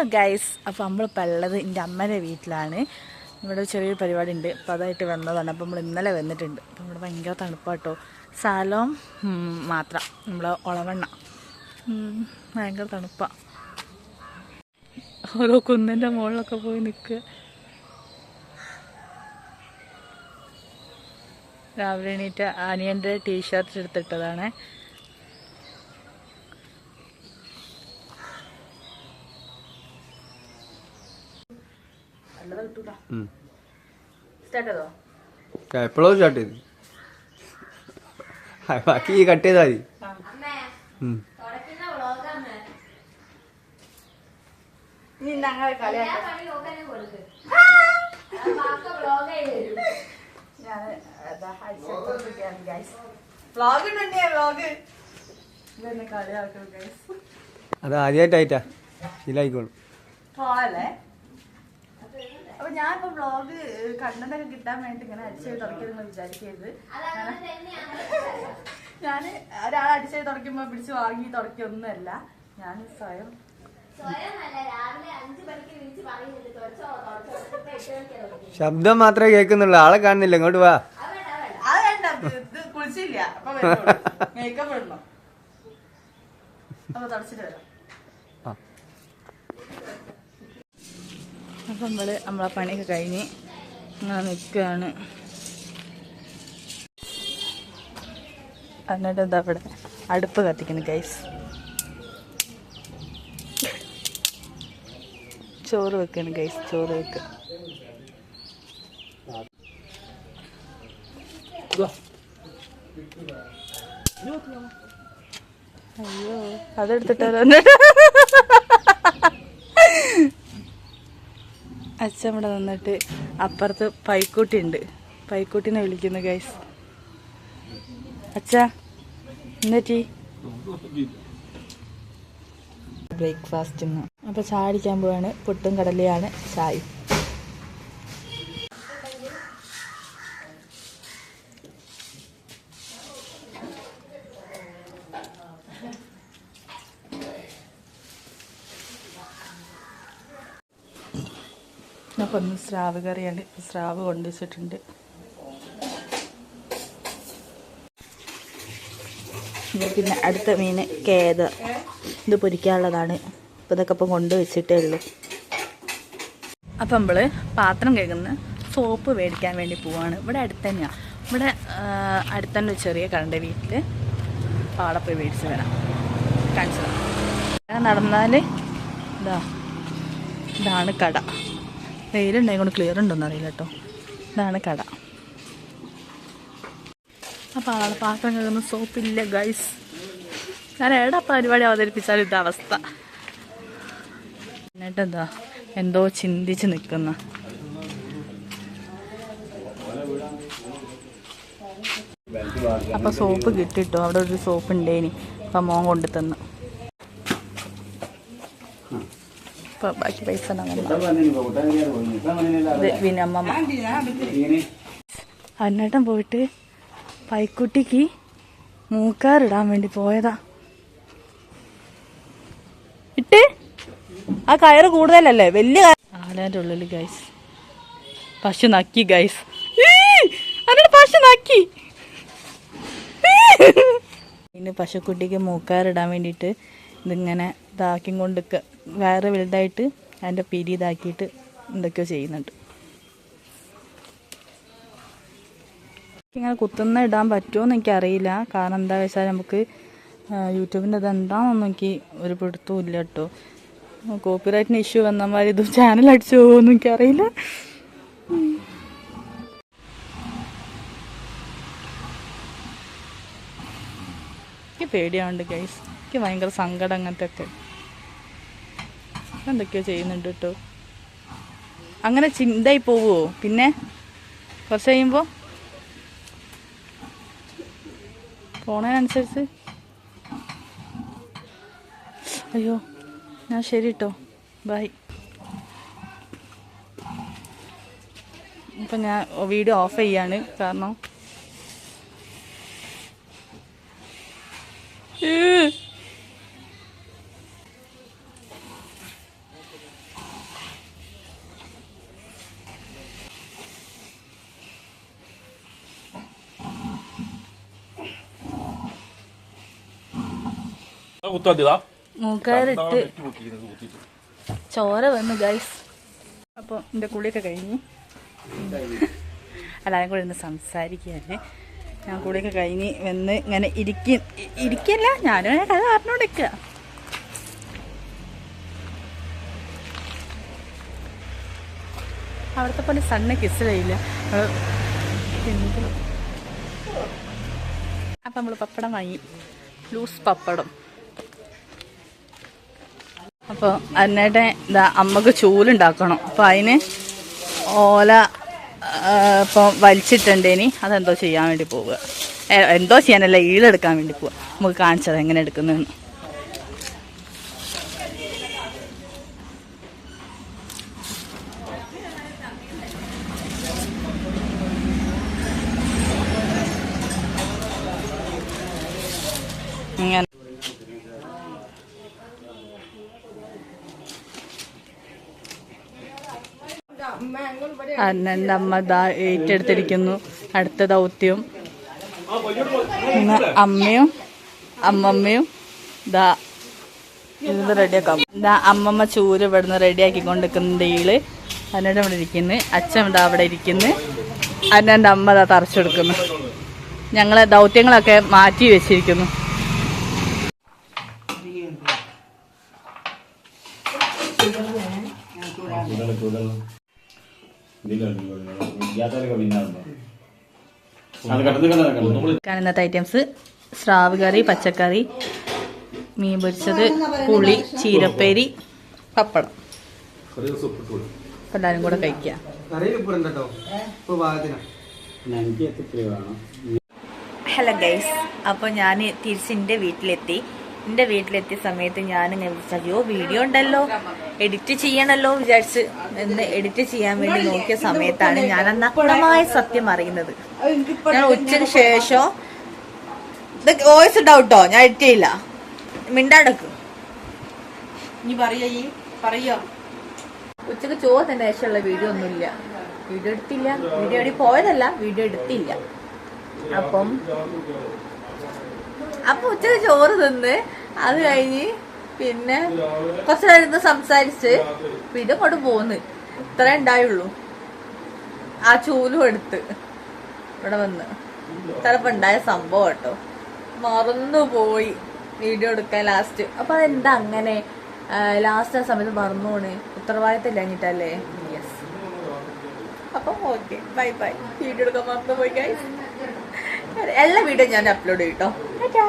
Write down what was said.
Hello guys അപ്പോൾ നമ്മളിപ്പോൾ ഉള്ളത് എന്റെ അമ്മയുടെ വീട്ടിലാണ്. ഇവിടെ ചെറിയൊരു പരിപാടി ഉണ്ട് അപ്പോൾ അതായിട്ട് വന്നതാണ്. അപ്പോൾ നമ്മൾ ഇന്നലെ വന്നിട്ടുണ്ട്. അപ്പോൾ ഇവിടെ ഭയങ്കര തണുപ്പാട്ടോ. സ്ഥലം മാത്രം. നമ്മൾ ഒളവണ്ണ. ഭയങ്കര തണുപ്പാണ് ഓരോ കുന്നിന്റെ മുകളിലൊക്കെ പോയി നിൽക്കുക രാവിലെ എണീറ്റ് അനിയന്റെ ടീഷർട്ട് എടുത്തിട്ടതാണ്. എപ്പോഴോ സ്റ്റാർട്ട് ചെയ്തു. ആ, ബാക്കി കട്ട് ചെയ്താൽ മതി. അത് ആദ്യമായിട്ടായിട്ടാ ശീലായിക്കോളും. അപ്പൊ ഞാനിപ്പോ വ്ളോഗ് കണ്ടന്റൊക്കെ കിട്ടാൻ വേണ്ടി ഇങ്ങനെ അടിച്ചു തുടക്കിയെന്ന് വിചാരിക്കരുത്. ഞാൻ ഒരാൾ അടിച്ചു തുടക്കുമ്പോ പിടിച്ച് വാങ്ങി തുടക്കിയൊന്നുമല്ല ഞാൻ സ്വയം ശബ്ദം മാത്രമേ കേൾക്കുന്നുള്ളൂ. ആളെ കാണുന്നില്ല ഇങ്ങോട്ട് വാ. കുളിച്ചില്ല. അപ്പൊ മേക്കപ്പ് ഇടണം. അപ്പൊ തുടച്ചിട്ട് വരാം. അപ്പം നമ്മൾ നമ്മളെ പണിയൊക്കെ കഴിഞ്ഞ് ഇങ്ങനെ നിൽക്കുകയാണ് എന്നിട്ട് എന്താ ഇവിടെ അടുപ്പ് കത്തിക്കുന്നു ഗൈസ് ചോറ് വെക്കണം ഗൈസ് ചോറ് വെക്കുക അയ്യോ അതെടുത്തിട്ടാലോ അച്ഛൻ ഇവിടെ നിന്നിട്ട് അപ്പുറത്ത് പൈക്കൂട്ടി ഉണ്ട് പൈക്കൂട്ടിനെ വിളിക്കുന്നു ഗൈസ് അച്ഛ എന്നിട്ട് ബ്രേക്ക്ഫാസ്റ്റ് അപ്പോൾ ചായ അടിക്കാൻ പോവാണ്. പുട്ടും കടലയാണ് ചായ അപ്പോൾ ഒന്ന് സ്രാവ് കറിയാണ് സ്രാവ് കൊണ്ടുവച്ചിട്ടുണ്ട്. പിന്നെ അടുത്ത മീൻ കേദ. ഇത് പൊരിക്കാനുള്ളതാണ്. അപ്പോൾ ഇതൊക്കെ ഇപ്പം കൊണ്ടുവച്ചിട്ടേ ഉള്ളൂ. അപ്പം നമ്മൾ പാത്രം കഴുകുന്ന സോപ്പ് മേടിക്കാൻ വേണ്ടി പോവാണ്. ഇവിടെ അടുത്ത് തന്നെയാണ് ഇവിടെ അടുത്ത് തന്നെ ചെറിയ കണ്ട വീട്ടിൽ അപ്പോൾ പോയി മേടിച്ച് വരാം. കാണിച്ചു നടന്നാൽ ഇതാ ഇതാണ് കട. വെയിലുണ്ടായി കൊണ്ട് ക്ലിയർ ഉണ്ടോന്ന് അറിയില്ല കേട്ടോ ഇതാണ് കട. അപ്പോൾ ആളെ പാത്രം കഴുകുന്ന സോപ്പില്ല ഗൈസ് ഞാൻ എവിടെ പരിപാടി അവതരിപ്പിച്ചാലും ഇതാ അവസ്ഥ. എന്നിട്ടെന്താ എന്തോ? ചിന്തിച്ച് നിൽക്കുന്ന അപ്പോൾ സോപ്പ് കിട്ടിട്ടോ? അവിടെ ഒരു സോപ്പ് ഉണ്ടേനി. അപ്പം മോൻ കൊണ്ടു തന്നു ബാക്കി പൈസ അന്നേട്ടൻ പോയിട്ട് പൈക്കുട്ടിക്ക് മൂക്കാറിടാൻ വേണ്ടി പോയതാ. ഇട്ട്? ആ കയറ് കൂടുതലല്ലേ? വലിയ ആലാന്റെ ഉള്ളിൽ ഗൈസ് പശു നക്കി ഗൈസ് അതിനോട് പശു നക്കി. പിന്നെ പശുക്കുട്ടിക്ക് മൂക്കാറിടാൻ വേണ്ടിയിട്ട് ഇതിങ്ങനെ ഇതാക്കി കൊണ്ടൊക്കെ വേറെ വലുതായിട്ട് അതിന്റെ പിരി ഇതാക്കിയിട്ട് എന്തൊക്കെയോ ചെയ്യുന്നുണ്ട്. ഇങ്ങനെ കുത്തുന്ന ഇടാൻ പറ്റുമോ എന്ന് എനിക്കറിയില്ല. കാരണം എന്താ വെച്ചാൽ നമുക്ക് യൂട്യൂബിന്റെ ഇത് എന്താണെന്നൊന്നും എനിക്ക് ഒരു പിടുത്തവും ഇല്ല കേട്ടോ. കോപ്പിറൈറ്റിന് ഇഷ്യൂ വന്നാൽ മാതിരി ഇത് ചാനൽ അടിച്ചു പോകുമെന്ന് എനിക്കറിയില്ല. എനിക്ക് പേടിയാവുണ്ട് ഗൈസ് എനിക്ക് ഭയങ്കര സങ്കടം അങ്ങനത്തെ ഒക്കെ എന്തൊക്കെയോ ചെയ്യുന്നുണ്ട് കേട്ടോ അങ്ങനെ ചിന്തയായി പോവുമോ പിന്നെ കുറച്ച് കഴിയുമ്പോൾ പോണതിനനുസരിച്ച് അയ്യോ ഞാൻ ശരി കേട്ടോ ബൈ. ഇപ്പം ഞാൻ വീഡിയോ ഓഫ് ചെയ്യാണ്. കാരണം ചോര വന്നു ഗൈസ് അപ്പൊ എന്റെ കുളിയൊക്കെ കഴിഞ്ഞു. അല്ലാതെ കൂടെ ഒന്ന് സംസാരിക്കുകയാണ് ഞാൻ കുളിയൊക്കെ കഴിഞ്ഞ് വന്ന് ഇങ്ങനെ ഇരിക്ക ഇരിക്കല്ല ഞാനും അങ്ങനെ കഥ പറഞ്ഞോണ്ടിരിക്കുക അവിടുത്തെ പോലെ സണ്ണ് കിസ്സിലായില്ല അപ്പം നമ്മൾ പപ്പടം വാങ്ങി. ലൂസ് പപ്പടം. അപ്പോൾ അതിനായിട്ട് ഇതാ അമ്മയ്ക്ക് ചൂലുണ്ടാക്കണം. അപ്പോൾ അതിന് ഓല ഇപ്പം വലിച്ചിട്ടുണ്ടേനി. അതെന്തോ ചെയ്യാൻ വേണ്ടി പോവുക. എന്തോ ചെയ്യാനല്ല ഈളെടുക്കാൻ വേണ്ടി പോവുക. നമുക്ക് കാണിച്ചത് എങ്ങനെ എടുക്കുന്നതെന്ന്. ഇങ്ങനെ. അന്നന്റെ അമ്മ ദാ ഏറ്റെടുത്തിരിക്കുന്നു. അടുത്ത ദൗത്യം. അമ്മയും അമ്മമ്മയും ഇത് റെഡിയാക്കാം ദാ അമ്മമ്മ ചൂര് ഇവിടുന്ന് റെഡിയാക്കിക്കൊണ്ടിരിക്കുന്ന ഡെയിൽ അന്നയുടെ ഇവിടെ ഇരിക്കുന്നു. അച്ഛൻ ഇതാ അവിടെ ഇരിക്കുന്നു. അന്നന്റെ അമ്മ ദാ തറച്ചെടുക്കുന്നു ഞങ്ങളെ ദൗത്യങ്ങളൊക്കെ മാറ്റി വെച്ചിരിക്കുന്നു കാരണം ഇന്നത്തെ ഐറ്റംസ് സ്രാവ് കറി പച്ചക്കറി മീൻ പൊരിച്ചത് പുളി ചീരപ്പേരി പപ്പടം. അപ്പൊ എല്ലാരും കൂടെ കഴിക്കാം. ഹലോ ഗൈസ് അപ്പോൾ ഞാൻ തിരിച്ച് വീട്ടിലെത്തി. എന്റെ വീട്ടിലെത്തിയ സമയത്ത് ഞാൻ ഇങ്ങനെ അയ്യോ വീഡിയോ ഉണ്ടല്ലോ എഡിറ്റ് ചെയ്യണല്ലോ വിചാരിച്ച് എന്ന് എഡിറ്റ് ചെയ്യാൻ വേണ്ടി നോക്കിയ സമയത്താണ് ഞാൻ നഗ്നമായ സത്യം അറിയുന്നത്. ഞാൻ ഉച്ചയ്ക്ക് ശേഷം വോയിസ് ഡൗട്ടോ കേട്ടോ ഞാൻ എഡിറ്റ് ചെയ്യില്ല. മിണ്ടാടക്ക് ഉച്ചയ്ക്ക് ചോദിച്ച ശേഷമുള്ള വീഡിയോ ഒന്നുമില്ല. വീഡിയോ എടുത്തില്ല. വീഡിയോ എടി പോയതല്ല. വീഡിയോ എടുത്തില്ല. അപ്പം അപ്പൊ ഉച്ചയ്ക്ക് ചോറ് തിന്ന് അത് കഴിഞ്ഞ് പിന്നെ കുറച്ചു നേരം സംസാരിച്ച് പിന്നെ കൊണ്ട് പോന്ന്. ഇത്ര ഉണ്ടായുള്ളൂ. ആ ചൂലും എടുത്ത് ഇവിടെ വന്ന്. ചിലപ്പോ ഉണ്ടായ സംഭവം കേട്ടോ. മറന്നു പോയി വീഡിയോ എടുക്കാൻ ലാസ്റ്റ് അപ്പൊ അതെന്താ അങ്ങനെ? ലാസ്റ്റ് ആ സമയത്ത് മറന്നുപോണ് ഉത്തരവാദിത്തം ഇല്ലാഞ്ഞിട്ടല്ലേ? യെസ് അപ്പം ഓക്കെ ബൈ ബൈ വീഡിയോ എടുക്കാൻ മറന്നു പോയി എല്ലാ വീഡിയോ ഞാൻ അപ്ലോഡ് ചെയ്യും കേട്ടോ 哒